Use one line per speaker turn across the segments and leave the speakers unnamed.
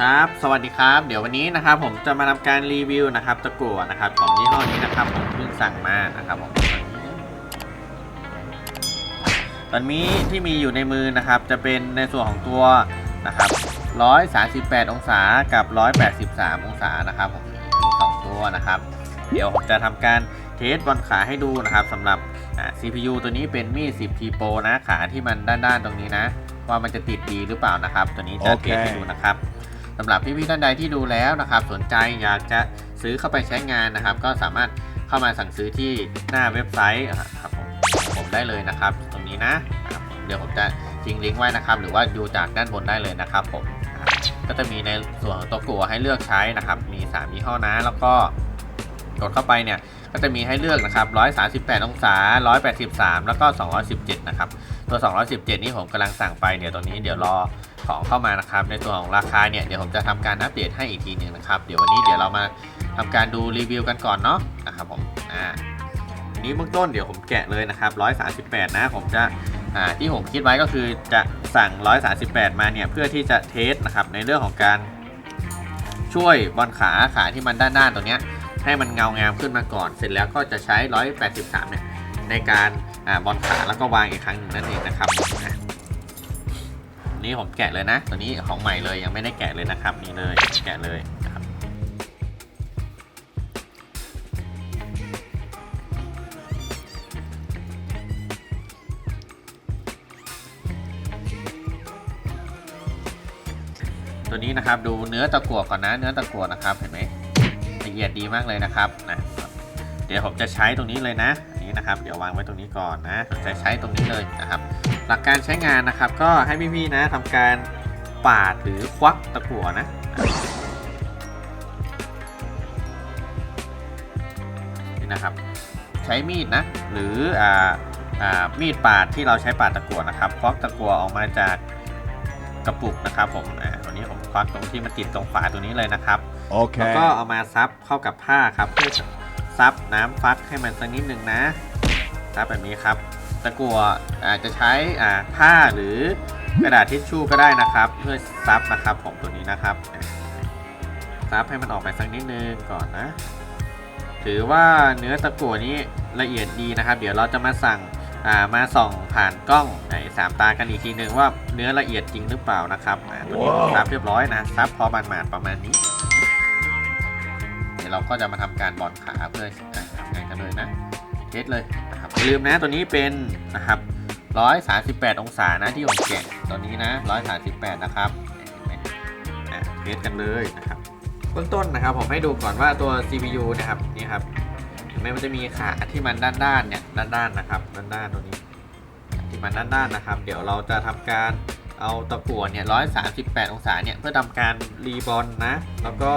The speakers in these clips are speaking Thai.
ครับ สวัสดีครับ เดี๋ยววันนี้นะครับผมจะมาทำการรีวิวนะครับตะกั่วนะครับของยี่ห้อนี้นะครับผมเพิ่งสั่งมานะครับผมตอนนี้ที่มีอยู่ในมือนะครับ จะเป็นในส่วนของตัวนะครับ138 องศากับ 183 องศานะครับผมมีสองตัวนะครับ เดี๋ยวผมจะทำการเทสบอลขาให้ดูนะครับสำหรับอ่า CPU ตัวนี้เป็นมีด 10T Pro นะขาที่มันด้านๆตรงนี้นะ ว่ามันจะติดดีหรือเปล่านะครับ ตัวนี้จะเทสให้ดูนะครับ สำหรับพี่ๆท่านใดที่ดูแล้วนะครับ สนใจอยากจะซื้อเข้าไปใช้งานนะครับ ก็สามารถเข้ามาสั่งซื้อที่หน้าเว็บไซต์ครับผมผมได้เลยนะครับ ตรงนี้นะ เดี๋ยวผมจะทิ้งลิงก์ไว้นะครับ หรือว่าดูจากด้านบนได้เลยนะครับผมก็จะมีในส่วนของตัวกัวให้เลือกใช้นะครับ มี3ยี่ห้อนะ แล้วก็กดเข้าไปเนี่ย ก็จะมีให้เลือกนะครับ 138 องศา 183 แล้วก็ 217 นะครับ ตัว 217 นี่ผมกำลังสั่งไปเดี๋ยตรงนี้เดี๋ยวรอของเข้ามานะครับ ในตัวของราคาเนี่ยเดี๋ยวผมจะทำการอัปเดตให้อีกทีหนึ่งนะครับ เดี๋ยววันนี้เดี๋ยวเรามาทำการดูรีวิวกันก่อนเนาะนะครับผมอ่านี้เบื้องต้นเดี๋ยวผมแกะเลยนะครับ 138 นะผมจะอ่าที่ผมคิดไว้ก็คือจะสั่ง 138 มาเนี่ยเพื่อที่จะเทสนะครับในเรื่องของการช่วยบอลขาขาที่มันด้านๆตรงเนี้ยให้มันเงางามขึ้นมาก่อน เสร็จแล้วก็จะใช้ 183 เนี่ยในการ บอลขาแล้วก็วางอีกครั้งหนึ่งนั่นเองนะครับนี่ผมแกะเลยนะ ตัวนี้ของใหม่เลยยังไม่ได้แกะเลยนะครับ นี่เลยแกะเลยนะครับตัวนี้นะครับดูเนื้อตะกั่วก่อนนะเนื้อตะกั่วนะครับเห็นไหมละเอียดดีมากเลยนะครับนะเดี๋ยวผมจะใช้ตรงนี้เลยนะ นนี้นะครับ เดี๋ยววางไว้ตรงนี้ก่อนนะผมจะใช้ตรงนี้เลยนะครับ หลักการใช้งานนะครับ ก็ให้พี่ๆนะทำการปาดหรือควักตะกั่วนะนี่นะครับ ใช้มีดนะ หรืออ่าอ่ามีดปาดที่เราใช้ปาดตะกั่วนะครับควักตะกั่วออกมาจากกระปุกนะครับผมอ่าตัวนี้ผมควักตรงที่มันติดตรงฝาตัวนี้เลยนะครับแล้ว
Okay.
ก็เอามาซับเข้ากับผ้าครับเพื่อซับน้ำฟักให้มันสักนิดหนึ่งนะ ซับแบบนี้ครับ ตะกั่วอาจจะใช้อ่าผ้าหรือกระดาษทิชชู่ก็ได้นะครับ เพื่อซับนะครับผมตัวนี้นะครับซับให้มันออกไปสักนิดนึงก่อนนะ ถือว่าเนื้อตะกั่วนี้ละเอียดดีนะครับ เดี๋ยวเราจะมาสั่งามาส่องผ่านกล้องไอ้สามตากันอีกทีหนึ่งว่าเนื้อละเอียดจริงหรือเปล่านะครับตัวนี้ซับเรียบร้อยนะซับพอมันหมาดๆประมาณนี้ เดี๋ยวเราก็จะมาทำการบอลขาเพื่อทำงานกันเลยนะเทสเลย อย่าลืมนะตัวนี้เป็นนะครับ138 องศานะที่ผมแกะตัวนี้นะ 138 นะครับเห็นไหมอะเทสกันเลยนะครับเบื้องต้นนะครับ ผมให้ดูก่อนว่าตัว CPU นะครับนี่ครับเห็นไหมมันจะมีขาที่มันด้านๆเนี่ยด้านๆนนะครับ ด้านๆตัวนี้ ที่มันด้านๆนนะครับ เดี๋ยวเราจะทำการเอาตะกั่วเนี่ย138 องศาเนี่ยเพื่อทำการรีบอลนะ แล้วก็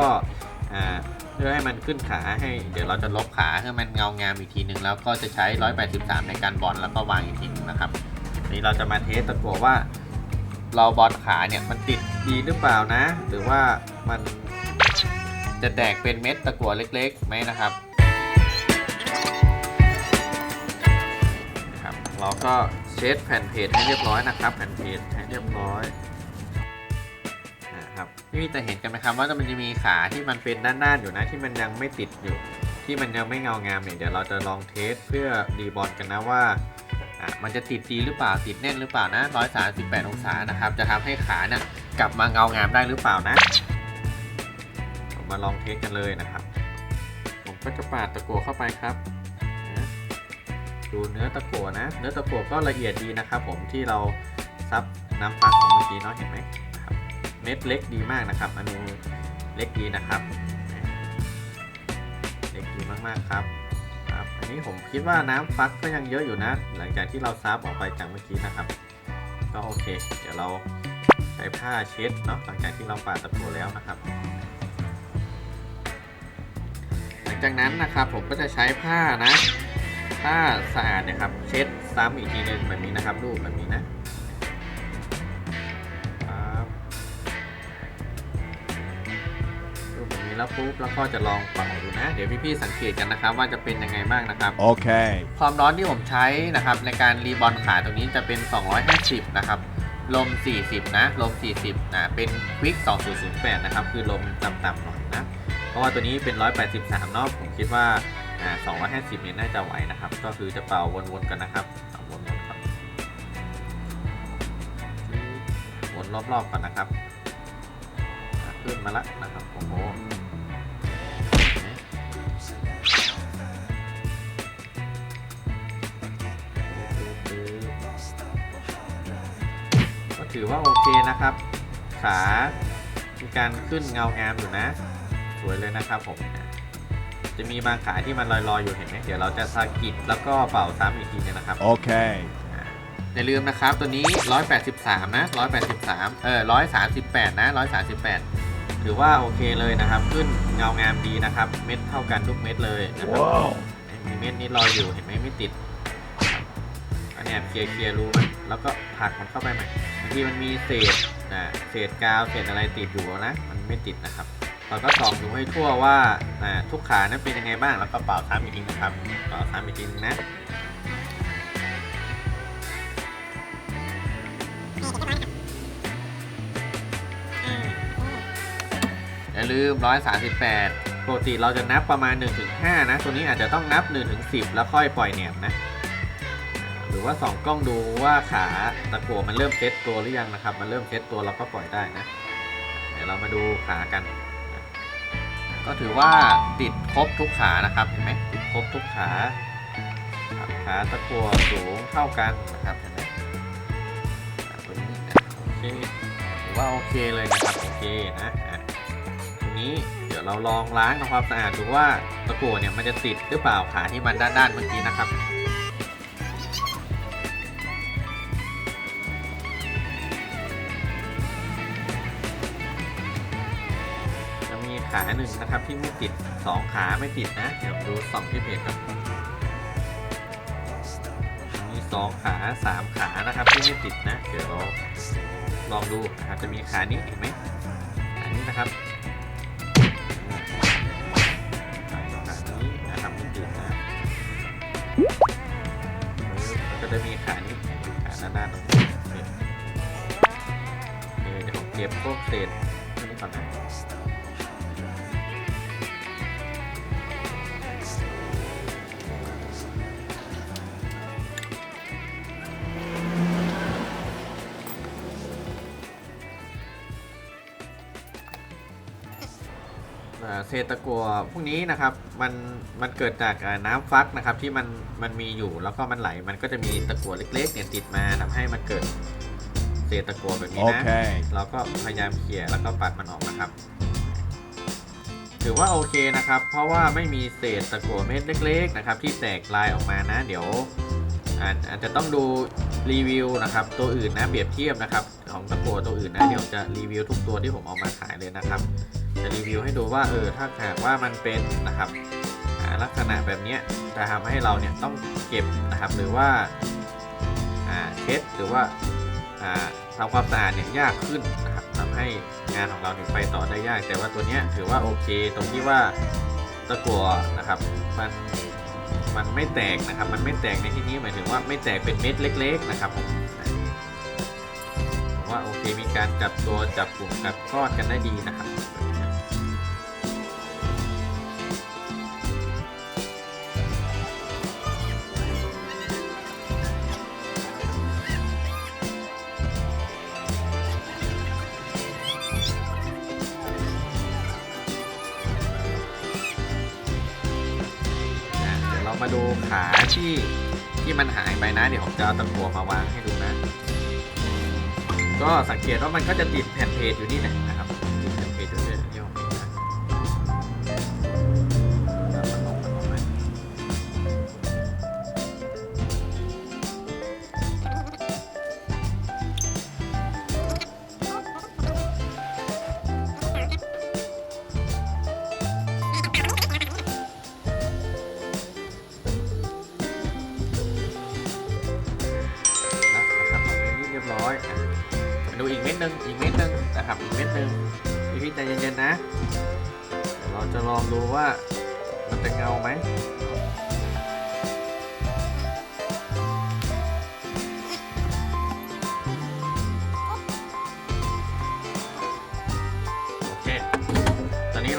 อ่า พื่อให้มันขึ้นขาให้เดี๋ยวเราจะลบขาให้มันเงางามอีกทีหนึ่งแล้วก็จะใช้ 183 ในการบอลแล้วก็วางอีกทีหนึงนะครับนี่เราจะมาเทสตะกัวว่า เราบอลขาเนี่ยมันติดดีหรือเปล่านะ หรือว่ามันจะแตกเป็นเม็ดตะกัวเล็กๆไหมนะครับครับ เราก็เช็ดแผ่นเพจให้เรียบร้อยนะครับ แผ่นเพจให้เรียบร้อย นะครับพี่เห็นกันไหมครับว่ามันจะมีขาที่มันเป็นด้านๆอยู่นะที่มันยังไม่ติดอยู่ ที่มันยังไม่เงางามเนี่ยเดี๋ยวเราจะลองเทสเพื่อดีบอลกันนะว่าอะมันจะติดดีหรือเปล่าติดแน่นหรือเปล่านะ 138 องศานะครับ จะทำให้ขาเนี่ยกลับมาเงางามได้หรือเปล่านะมาลองเทสกันเลยนะครับ ผมก็จะปาดตะกั่วเข้าไปครับดูเนื้อตะกั่วนะ เนื้อตะกั่วก็ละเอียดดีนะครับ ผมที่เราซับน้ำฟักของเมื่อกี้เนาะเห็นไหม ม็ดเล็กดีมากนะครับ อันูเล็กดีนะครับ เล็กดีมากๆครับครับ อันนี้ผมคิดว่าน้ำฟักก็ยังเยอะอยู่นะ หลังจากที่เราซับออกไปจากเมื่อกี้นะครับ ก็โอเค เดี๋ยวเราใช้ผ้าเช็ดเนาะหลังจากที่เราปาดตะปูแล้วนะครับ หลังจากนั้นนะครับผมก็จะใช้ผ้านะ ผ้าสะอาดนะครับ เช็ดซ้ำอีกทีหนึงแบบนี้นะครับรูปแบบนี้นะ แบบนี้แล้วปุ๊บแล้วก็จะลองเป่าดูนะ เดี๋ยวพี่ๆสังเกตกันนะครับว่าจะเป็นยังไงบ้างนะครับ
Okay.
ความร้อนที่ผมใช้นะครับในการรีบอลขาตรงนี้จะเป็น 250 นะครับลม 40 นะ ลม 40 นะ เป็นควิก2008 นะครับ คือลมต่ำๆหน่อยนะ เพราะว่าตัวนี้เป็น 183 เนาะ ผมคิดว่าอ่า250 เนี่ยน่าจะไหวนะครับ ก็คือจะเป่าวนๆกันนะครับเอาวนๆครับวนรอบๆก่อนนะครับอ่าขึ้นมาละนะครับ โอ้โห ถือว่าโอเคนะครับ ขามีการขึ้นเงางามอยู่นะ สวยเลยนะครับผมจะมีบางขาที่มันลอยๆอยู่เห็นไหมเดี๋ยวเราจะสะกิดแล้วก็เป่าซ้ำอีกทีนึงนะครับ
Okay.
อย่าลืมนะครับตัวนี้ 183 นะ 183 เออ 138 นะ 138 ถือว่าโอเคเลยนะครับ ขึ้นเงางามดีนะครับ เม็ดเท่ากันทุกเม็ดเลยนะครับ
Wow.
มีเม็ดนี้ลอยอยู่เห็นไหมไม่ติด อันเนี้ยเคลียร์เคลียร์รูมันแล้วก็ผลักมันเข้าไปใหม่บางทีมันมีเศษนะเศษกาวเศษอะไรติดอยู่นะ มันไม่ติดนะครับ เราก็ส่องดูให้ทั่วว่านะทุกขานั้นเป็นยังไงบ้างแล้วก็เป่าซ้ำอีกทีนะครับเป่าซ้ำอีกทีนึงนะอย่าลืม 138 ปกติเราจะนับประมาณ 1-5 นะ ตัวนี้อาจจะต้องนับ 1-10 แล้วค่อยปล่อยแหนบนะ หรือว่าส่องกล้องดูว่าขาตะกั่วมันเริ่มเซ็ตตัวหรือยังนะครับ มันเริ่มเซ็ตตัวเราก็ปล่อยได้นะ เดี๋ยวเรามาดูขากัน ก็ถือว่าติดครบทุกขานะครับเห็นไหมติดครบทุกขาขาตะกั่วสูงเท่ากันนะครับเห็นไหมอะตัวนี้นะโอเคถือว่าโอเคเลยนะครับโอเคนะอะทีนี้เดี๋ยวเราลองล้างทำความสะอาดดูว่าตะกั่วเนี่ยมันจะติดหรือเปล่าขาที่มันด้านๆเมื่อกี้นะครับ ขาหนึ่งนะครับที่ไม่ติดสองขาไม่ติดนะ เดี๋ยวดูสองที่เพจครับมีสองขาสามขานะครับที่ไม่ติดนะ เดี๋ยวเราลองดูนะครับจะมีขานี้เห็นไหมขานี้นะครับอืมขานี้นะครับไม่ติดนะก็จะมีขานี้ขาด้านๆตรงนี้เดี๋ยวผมเก็บพวกเศษ ตะกัวพวกนี้นะครับมันมันเกิดจากอ่าน้ำฟักนะครับที่มันมันมีอยู่แล้วก็มันไหลมันก็จะมีตะกัวเล็กๆเนี่ยติดมาทำให้มันเกิดเศษตะกัวแบบนี้นะ
Okay.
เราก็พยายามเขี่ยแล้วก็ปัดมันออกนะครับ ถือว่าโอเคนะครับ เพราะว่าไม่มีเศษตะกั่วเม็ดเล็ก ๆ นะครับ ที่แตกลายออกมานะ เดี๋ยวอาจอาจจะต้องดูรีวิวนะครับ ตัวอื่นนะเปรียบเทียบนะครับ ของตะกั่วตัวอื่นนะเดี๋ยวจะรีวิวทุกตัวที่ผมเอามาขายเลยนะครับ จะรีวิวให้ดูว่าเออถ้าหากว่ามันเป็นนะครับลักษณะแบบนี้จะทำให้เราเนี่ยต้องเก็บนะครับหรือว่าเช็ดหรือว่าทำความสะอาดเนี่ยยากขึ้นนะครับทำให้งานของเราเนี่ยไปต่อได้ยาก แต่ว่าตัวเนี้ยถือว่าโอเค ตรงที่ว่าตะกั่วนะครับมันมันไม่แตกนะครับ มันไม่แตกในที่นี้หมายถึงว่าไม่แตกเป็นเม็ดเล็ก ๆ นะครับผมว่าโอเคมีการจับตัวจับกลุ่มจับก้อนกันได้ดีนะครับ ที่ที่มันหายไปนะ เดี๋ยวผมจะเอาตะกัวมาวางให้ดูนะ ก็สังเกตว่ามันก็จะติดแผ่นเพจอยู่นี่แหละ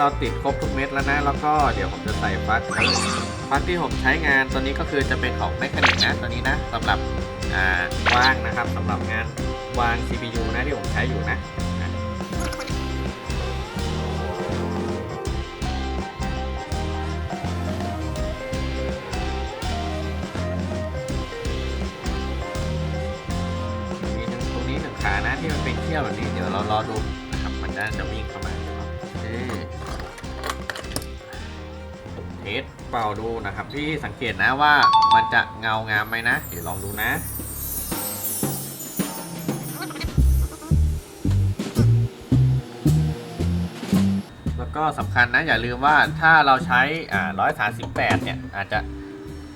เราติดครบทุกเม็ดแล้วนะ แล้วก็เดี๋ยวผมจะใส่ฟัสฟัสที่ผมใช้งานตัวนี้ก็คือจะเป็นของแมคคานิกนะตัวนี้นะสำหรับว่าวางนะครับสำหรับงานวาง CPU นะที่ผมใช้อยู่นะ ดูนะครับ พี่สังเกตนะว่ามันจะเงางามไหมนะ เดี๋ยวลองดูนะแล้วก็สำคัญนะอย่าลืมว่าถ้าเราใช้อ่า138เนี่ยอาจจะ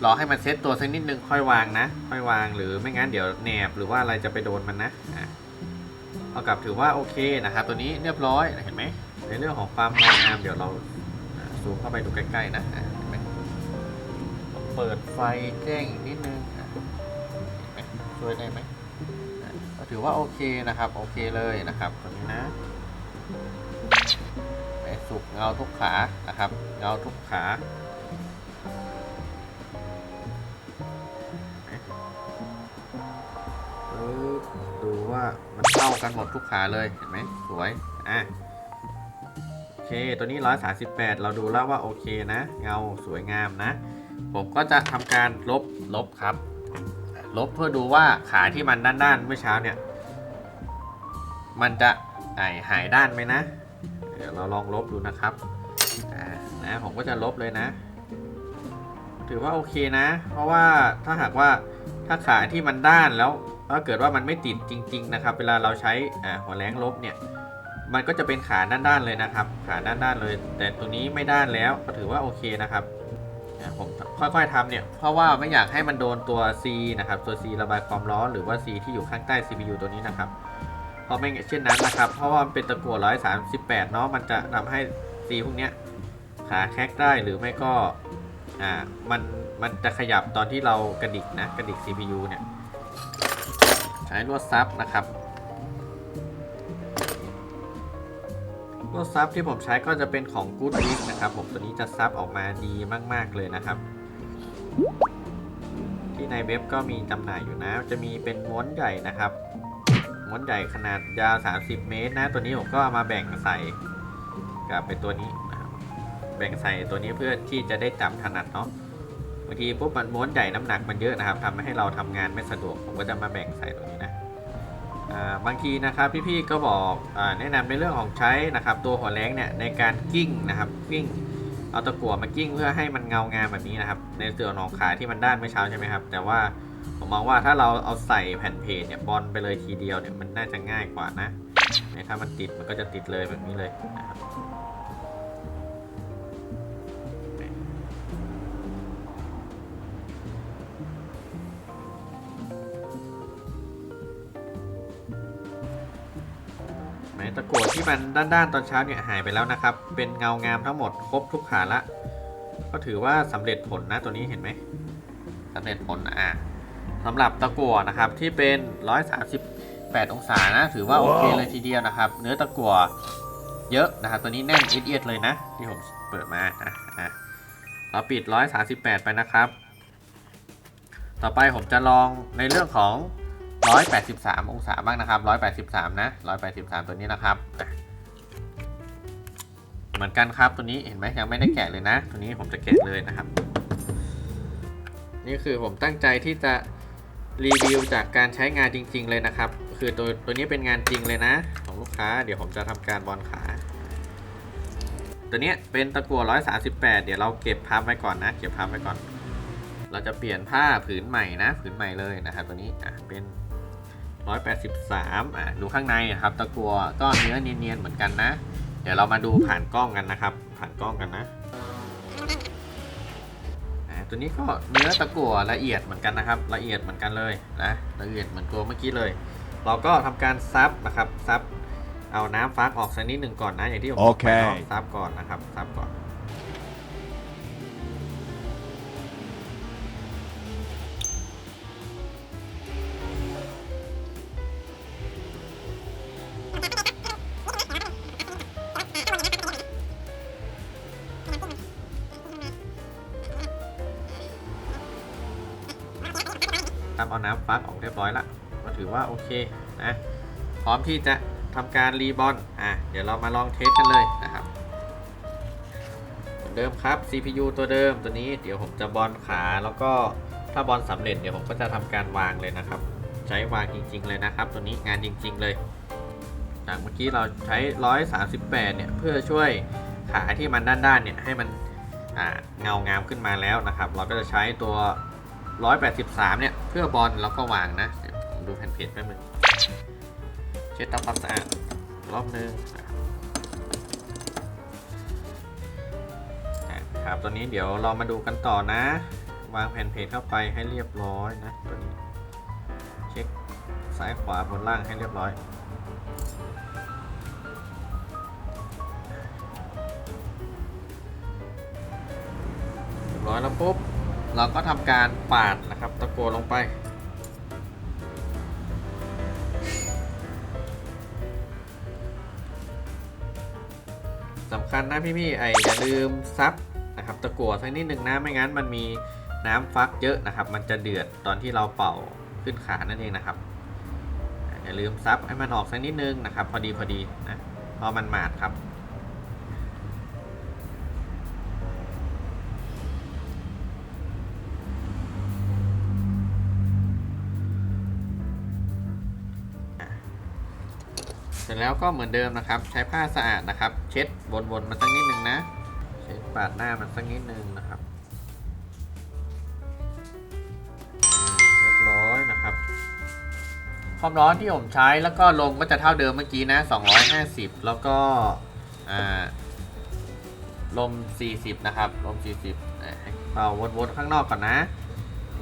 รอให้มันเซตตัวสักนิดนึงค่อยวางนะ ค่อยวางหรือไม่งั้นเดี๋ยวแหนบหรือว่าอะไรจะไปโดนมันนะอะเอากลับถือว่าโอเคนะครับตัวนี้เรียบร้อยเห็นไหมในเรื่องของความงามเดี๋ยวเราซูมเข้าไปดูใกล้ๆนะ เปิดไฟแจ้งอีกนิดนึงเห็นไหมช่วยได้ไหมก็ถือว่าโอเคนะครับ โอเคเลยนะครับตัวนี้นะไหนสุกเงาทุกขานะครับ เงาทุกขาเห็นไหมดูว่ามันเท่ากันหมดทุกขาเลยเห็นไหมสวยอะโอเค ตัวนี้ 138 เราดูแล้วว่าโอเคนะ เงาสวยงามนะ ผมก็จะทำการลบลบครับ ลบเพื่อดูว่าขาที่มันด้านๆเมื่อเช้าเนี่ย มันจะไอหายด้านไหมนะ เดี๋ยวเราลองลบดูนะครับนะผมก็จะลบเลยนะ ถือว่าโอเคนะ เพราะว่าถ้าหากว่าถ้าขาที่มันด้านแล้วถ้าเกิดว่ามันไม่ติดจริง ๆ นะครับ เวลาเราใช้หัวแรงลบเนี่ยมันก็จะเป็นขาด้านๆเลยนะครับ ขาด้านๆเลย แต่ตัวนี้ไม่ด้านแล้วก็ถือว่าโอเคนะครับ อะผมค่อยๆทำเนี่ย เพราะว่าไม่อยากให้มันโดนตัว C นะครับ ตัว C ระบายความร้อนหรือว่า C ที่อยู่ข้างใต้ CPU ตัวนี้นะครับ เพราะไม่เช่นนั้นนะครับ เพราะว่ามันเป็นตะกั่ว138 เนาะ มันจะทำให้ C พวกเนี้ยขาแคกได้หรือไม่ก็ อ่า มัน มันจะขยับตอนที่เรากระดิกนะ กระดิก CPU เนี่ย ใช้ลวดซับนะครับ ลวซับที่ผมใช้ก็จะเป็นของ Good w i g นะครับผมตัวนี้จะซับออกมาดีมากๆเลยนะครับ ที่ในเว็บก็มีจำหน่ายอยู่นะ จะมีเป็นม้วนใหญ่นะครับ ม้วนใหญ่ขนาดยาว 30 เมตรนะ ตัวนี้ผมก็เอามาแบ่งใส่กับเป็นตัวนี้นะครับแบ่งใส่ตัวนี้เพื่อที่จะได้จับถนัดเนาะบางทีปุ๊บมันม้วนใหญ่น้ำหนักมันเยอะนะครับทำให้เราทำงานไม่สะดวกผมก็จะมาแบ่งใส่ตัว บางทีนะครับพี่ๆก็บอกอแนะนำในเรื่องของใช้นะครับตัวหัวแรงเนี่ยในการกิ้งนะครับกิ้งเอาตะกั่วมากิ้งเพื่อให้มันเงางามแบบนี้นะครับ ในส่วนของขาที่มันด้านเมื่อเช้าใช่ไหมครับ แต่ว่าผมมองว่าถ้าเราเอาใส่แผ่นเพจเนี่ยบอลไปเลยทีเดียวเนี่ยมันน่าจะง่ายกว่านะถ้ามันติดมันก็จะติดเลยแบบนี้เลยนะครับ ตะกั่วที่มันด้านๆตอนเช้าเนี่ยหายไปแล้วนะครับ เป็นเงางามทั้งหมดครบทุกขาละ ก็ถือว่าสำเร็จผลนะตัวนี้เห็นไหมสำเร็จผลอะสำหรับตะกั่วนะครับที่เป็น 138 องศานะ ถือว่าโอเคเลยทีเดียวนะครับ เนื้อตะกั่วเยอะนะครับตัวนี้แน่นเอียดเลยนะ ที่ผมเปิดมาอะอะเราปิด 138 ไปนะครับ ต่อไปผมจะลองในเรื่องของ 183 องศาบ้างนะครับ 183 นะ 183 ตัวนี้นะครับเหมือนกันครับตัวนี้เห็นไหมยังไม่ได้แกะเลยนะ ตัวนี้ผมจะแกะเลยนะครับ นี่คือผมตั้งใจที่จะรีวิวจากการใช้งานจริง ๆ เลยนะครับ คือตัวตัวนี้เป็นงานจริงเลยนะ ของลูกค้า เดี๋ยวผมจะทำการบอลขา ตัวนี้เป็นตะกั่ว138 เดี๋ยวเราเก็บพับไว้ก่อนนะ เก็บพับไว้ก่อน เราจะเปลี่ยนผ้าผืนใหม่นะ ผืนใหม่เลยนะครับ ตัวนี้อะเป็น 183 อะดูข้างในนะครับ ตะกัวก็เนื้อเนียนๆเหมือนกันนะ เดี๋ยวเรามาดูผ่านกล้องกันนะครับ ผ่านกล้องกันนะอะตัวนี้ก็เนื้อตะกัวละเอียดเหมือนกันนะครับ ละเอียดเหมือนกันเลยนะละเอียดเหมือนตัวเมื่อกี้เลย เราก็ทำการซับนะครับซับเอาน้ำฟักออกสักนิดหนึ่งก่อนนะอย่างที่ผมบอกไปเนาะ
โอเค
ซับก่อนนะครับซับก่อน เอาน้ำฟักออกเรียบร้อยละก็ถือว่าโอเคนะพร้อมที่จะทำการรีบอลอะเดี๋ยวเรามาลองเทสกันเลยนะครับเหมือนเดิมครับ CPU ตัวเดิมตัวนี้เดี๋ยวผมจะบอลขาแล้วก็ถ้าบอลสำเร็จเดี๋ยวผมก็จะทำการวางเลยนะครับ ใช้วางจริง ๆ เลยนะครับ ตัวนี้งานจริง ๆ เลยจากเมื่อกี้เราใช้ 138 เนี่ยเพื่อช่วยขาที่มันด้านๆเนี่ยให้มันเงางามขึ้นมาแล้วนะครับ เราก็จะใช้ตัว 183เนี่ย เพื่อบอลแล้วก็วางนะผมดูแผ่นเพจแป๊บนึงเช็ดทำความสะอาดรอบนึงนะครับตัวนี้เดี๋ยวเรามาดูกันต่อนะ วางแผ่นเพจเข้าไปให้เรียบร้อยนะตัวนี้เช็คซ้ายขวาบนล่างให้เรียบร้อยเรียบร้อยแล้วปุ๊บ เราก็ทำการปาดนะครับ ตะโกนลงไปสำคัญนะพี่ๆไออย่าลืมซับนะครับตะกั่วสักนิดหนึ่งนะไม่งั้นมันมีน้ำฟักเยอะนะครับ มันจะเดือดตอนที่เราเป่าขึ้นขานั่นเองนะครับอย่าลืมซับให้มันออกสักนิดนึงนะครับ พอดีพอดีนะพราะมันหมาดครับ ร็จแล้วก็เหมือนเดิมนะครับ ใช้ผ้าสะอาดนะครับ เช็ดวนๆมันสักนิดนึงนะ เช็ดปาดหน้ามันสักนิดนึงนะครับเรียบร้อยนะครับความร้อนที่ผมใช้แล้วก็ลมก็จะเท่าเดิมเมื่อกี้นะ 250 แล้วก็ลม 40 นะครับ ลม 40อะให้เป่าวนๆข้างนอกก่อนนะ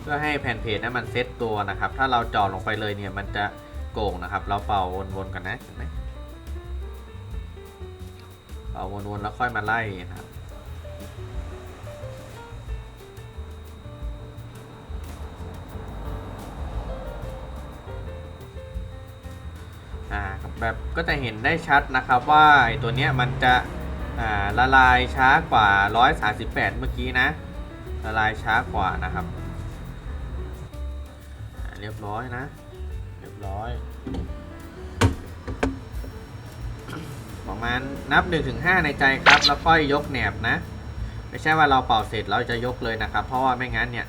เพื่อให้แผ่นเพจนั้นมันเซ็ตตัวนะครับ ถ้าเราจาะลงไปเลยเนี่ยมันจะโก่งนะครับ เราเป่าวนๆกันนะเห็นไหม เป่าวนๆแล้วค่อยมาไล่นะครับอ่าแบบก็จะเห็นได้ชัดนะครับว่าตัวเนี้ยมันจะอ่าละลายช้ากว่า 138 เมื่อกี้นะ ละลายช้ากว่านะครับอ่าเรียบร้อยนะ เรียบร้อย มาณนับ 1-5 ในใจครับ แล้วค่อยยกแหนบนะ ไม่ใช่ว่าเราเป่าเสร็จเราจะยกเลยนะครับ เพราะว่าไม่งั้นเนี่ย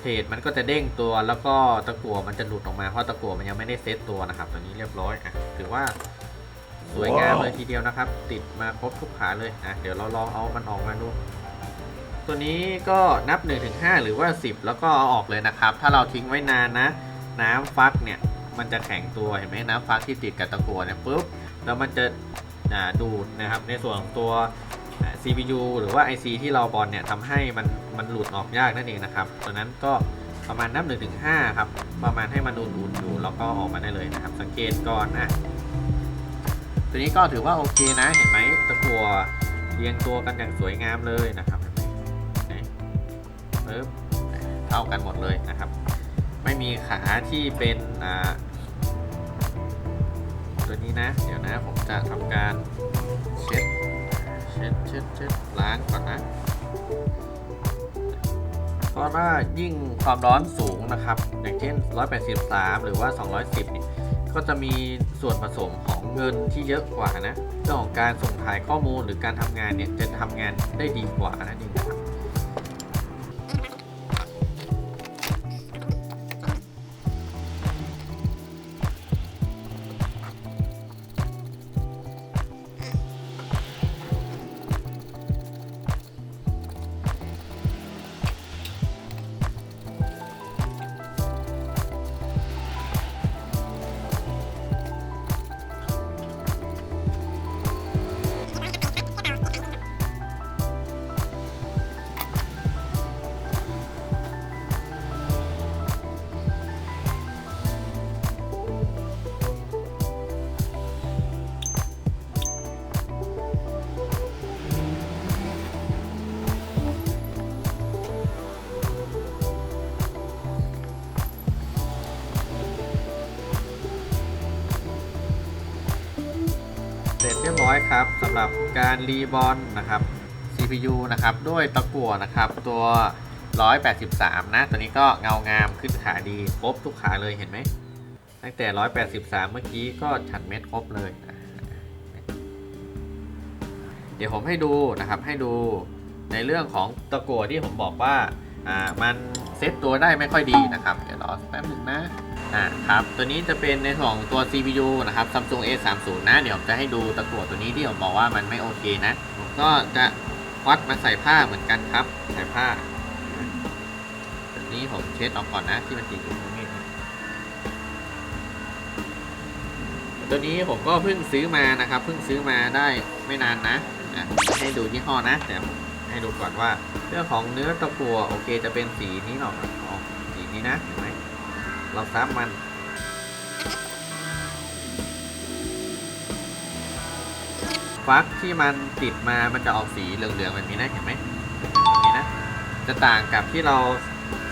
เพจมันก็จะเด้งตัวแล้วก็ตะกั่วมันจะหลุดออกมาเพราะตะกั่วมันยังไม่ได้เซตตัวนะครับตัวนี้เรียบร้อยอะถือว่าสวยงามเลยทีเดียวนะครับ ติดมาครบทุกขาเลยนะเดี๋ยวเราลองเอามันออกมาดู ตัวนี้ก็นับ 1-5 หรือว่า 10 แล้วก็เอาออกเลยนะครับ ถ้าเราทิ้งไว้นานนะ น้ำฟักเนี่ยมันจะแข็งตัวเห็นไหมน้ำฟักที่ติดกับตะกั่วเนี่ยปุ๊บ แล้วมันจะดูดนะครับในส่วนของตัว CPU หรือว่า IC ที่เราบอลเนี่ยทำให้มันมันหลุดออกยากนั่นเองนะครับดังนั้นก็ประมาณนับ1-5ครับ ประมาณให้มันอุ่นๆอยู่แล้วก็ออกมาได้เลยนะครับ สังเกตก่อนอะตัวนี้ก็ถือว่าโอเคนะ เห็นไหมตะกัวเรียงตัวกันอย่างสวยงามเลยนะครับเห็นไหมปึ๊บเท่ากันหมดเลยนะครับ ไม่มีขาที่เป็นอ่า ตัวนี้นะ เดี๋ยวนะผมจะทำการเช็ดเช็ดเช็ดเช็ดล้างก่อนนะเพราะว่ายิ่งความร้อนสูงนะครับ อย่างเช่น 183 หรือว่า 210เนี่ยก็จะมีส่วนผสมของเงินที่เยอะกว่านะเรื่องของการส่งถ่ายข้อมูลหรือการทำงานเนี่ยจะทำงานได้ดีกว่านั่นเองนะครับ 500 ครับสำหรับการรีบอลนะครับ CPU นะครับด้วยตะกั่วนะครับตัว 183 นะ ตัวนี้ก็เงางามขึ้นขาดีครบทุกขาเลยเห็นไหมตั้งแต่ 183 เมื่อกี้ก็ฉันเม็ดครบเลย เดี๋ยวผมให้ดูนะครับให้ดูในเรื่องของตะกั่วที่ผมบอกว่า อ่า มันเซตตัวได้ไม่ค่อยดีนะครับ เดี๋ยวรอแป๊บหนึ่งนะ อ่าครับตัวนี้จะเป็นในส่วนของตัว CPU นะครับ Samsung A30 นะเดี๋ยวผมจะให้ดูตะกั่วตัวนี้ที่ผมบอกว่ามันไม่โอเคนะผมก็จะวัดมาใส่ผ้าเหมือนกันครับใส่ผ้าตัวนี้ผมเช็ดออกก่อนนะที่มันติดอยู่ตรงนี้ตัวนี้ผมก็เพิ่งซื้อมานะครับเพิ่งซื้อมาได้ไม่นานนะให้ดูยี่ห้อนะแต่ให้ดูก่อนว่าเรื่องของเนื้อตะกั่วโอเคจะเป็นสีนี้หรอกออกสีนี้นะเห็นไหม เราซับมัน ฟักที่มันติดมามันจะออกสีเหลืองๆแบบนี้นะเห็นไหมแบบนี้นะ จะต่างกับที่เรา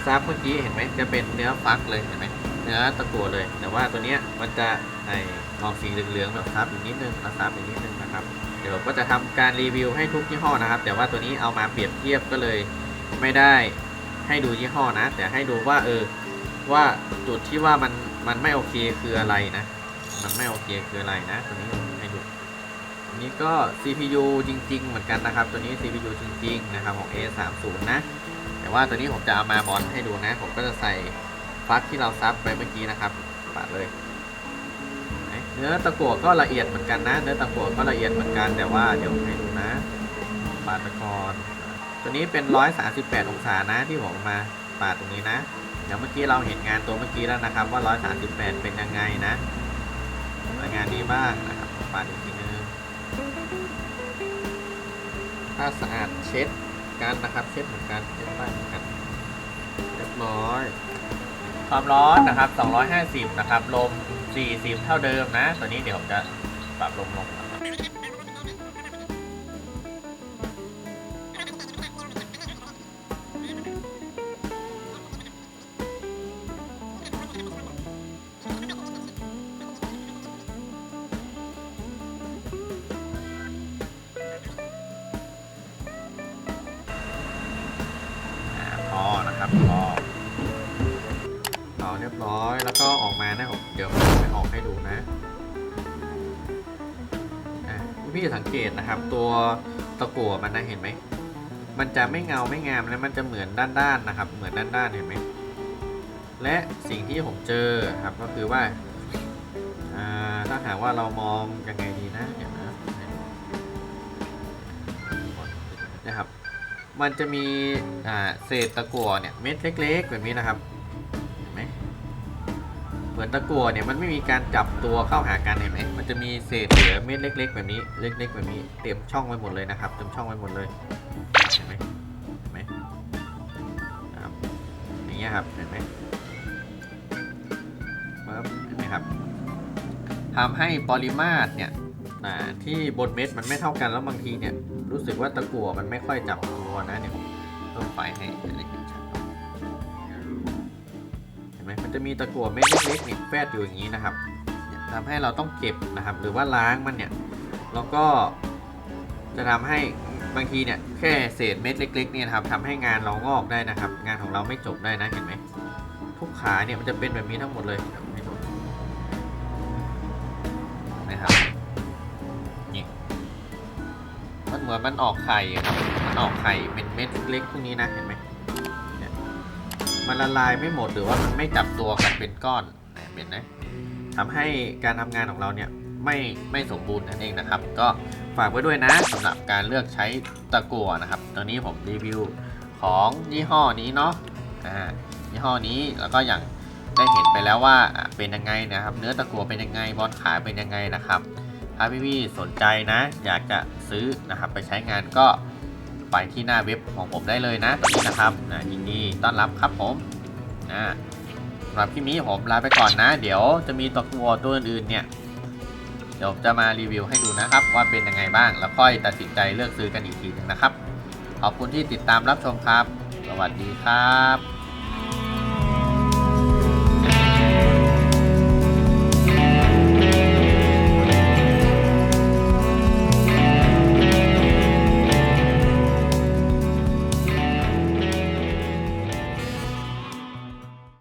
ซับเมื่อกี้เห็นไหมจะเป็นเนื้อฟักเลยเห็นไหมเนื้อตะกั่วเลย แต่ว่าตัวเนี้ยมันจะไอออกสีเหลืองๆแบบซับอีกนิดนึงเราซับอีกนิดนึงนะครับเดี๋ยวก็จะทำการรีวิวให้ทุกยี่ห้อนะครับ แต่ว่าตัวนี้เอามาเปรียบเทียบก็เลยไม่ได้ให้ดูยี่ห้อนะ แต่ให้ดูว่าเออ ว่าจุดที่ว่ามันมันไม่โอเคคืออะไรนะ มันไม่โอเคคืออะไรนะ ตัวนี้ผมให้ดูอันนี้ก็ CPU จริง ๆ เหมือนกันนะครับ ตัวนี้ CPU จริง ๆ นะครับของ A30 นะ แต่ว่าตัวนี้ผมจะเอามาบอลให้ดูนะ ผมก็จะใส่ฟักที่เราซับไปเมื่อกี้นะครับปาดเลยเนื้อตะกั่วก็ละเอียดเหมือนกันนะ เนื้อตะกั่วก็ละเอียดเหมือนกัน แต่ว่าเดี๋ยวให้ดูนะปาดไปก่อนตัวนี้เป็น 138 องศานะที่ผมมาปาดตรงนี้นะ ดี๋ยวเมื่อกี้เราเห็นงานตัวเมื่อกี้แล้วนะครับ ว่า 138 เป็นยังไงนะรายงานนี้บ้างนะครับปาดอีกทีนึงถ้าสะอาดเช็ดกันนะครับ เช็ดเหมือนกันเช็ดไปเหมือนกันเรียบร้อย ความร้อนนะครับ 250 นะครับ ลม 40 เท่าเดิมนะ ตัวนี้เดี๋ยวผมจะปรับลมลงนะครับ มันนะเห็นไหม มันจะไม่เงาไม่งามแล้วมันจะเหมือนด้านๆนะครับ เหมือนด้านๆเห็นไหม และสิ่งที่ผมเจอครับก็คือว่าถ้าหากว่าเรามองยังไงดีนะเดี๋ยวนะนะครับ มันจะมีเศษตะกั่วเนี่ยเม็ดเล็กๆแบบนี้นะครับ เหมือนตะกั่วเนี่ยมันไม่มีการจับตัวเข้าหากันเห็นไหมมันจะมีเศษเหลือเม็ดเล็ก ๆ แบบนี้เล็ก ๆ แบบนี้เต็มช่องไปหมดเลยนะครับเต็มช่องไปหมดเลยเห็นไหมเห็นไหมครับอย่างเงี้ยครับเห็นไหมปึ๊บเห็นไหมครับทำให้ปริมาตรเนี่ยที่บนเม็ดมันไม่เท่ากันแล้วบางทีเนี่ยรู้สึกว่าตะกั่วมันไม่ค่อยจับตัวนะเนี่ยเพิ่มไฟให้จะได้เห็นชัดเห็นไหมมันจะมีตะกั่วเม็ดเล็กๆเนี่ยแฝดอยู่อย่างนี้นะครับทำให้เราต้องเก็บนะครับ หรือว่าล้างมันเนี่ยแล้วก็จะทำให้บางทีเนี่ยแค่เศษเม็ดเล็กๆเนี่ยครับทำให้งานเรางอกได้นะครับ งานของเราไม่จบได้นะเห็นไหมทุกขาเนี่ยมันจะเป็นแบบนี้ทั้งหมดเลยนะครับนี่มันเหมือนมันออกไข่ครับมันออกไข่เป็นเม็ดเล็กๆพวกนี้นะเห็นไหม มันละลายไม่หมดหรือว่ามันไม่จับตัวกันเป็นก้อนเนี่ยเห็นไหมทำให้การทำงานของเราเนี่ยไม่ไม่สมบูรณ์นั่นเองนะครับ ก็ฝากไว้ด้วยนะสำหรับการเลือกใช้ตะกั่วนะครับตอนนี้ผมรีวิวของยี่ห้อนี้เนาะอ่ายี่ห้อนี้แล้วก็อย่างได้เห็นไปแล้วว่าเป็นยังไงนะครับ เนื้อตะกั่วเป็นยังไงบอลขาเป็นยังไงนะครับ ถ้าพี่ๆสนใจนะ อยากจะซื้อนะครับไปใช้งานก็ ไปที่หน้าเว็บของผมได้เลยนะนี้นะครับนะยินดีต้อนรับครับผมนะสำหรับคลิปนี้ผมลาไปก่อนนะ เดี๋ยวจะมีตัววัวตัวอื่นๆเนี่ยเดี๋ยวจะมารีวิวให้ดูนะครับว่าเป็นยังไงบ้างแล้วค่อยตัดสินใจเลือกซื้อกันอีกทีหนึงนะครับ ขอบคุณที่ติดตามรับชมครับ สวัสดีครับ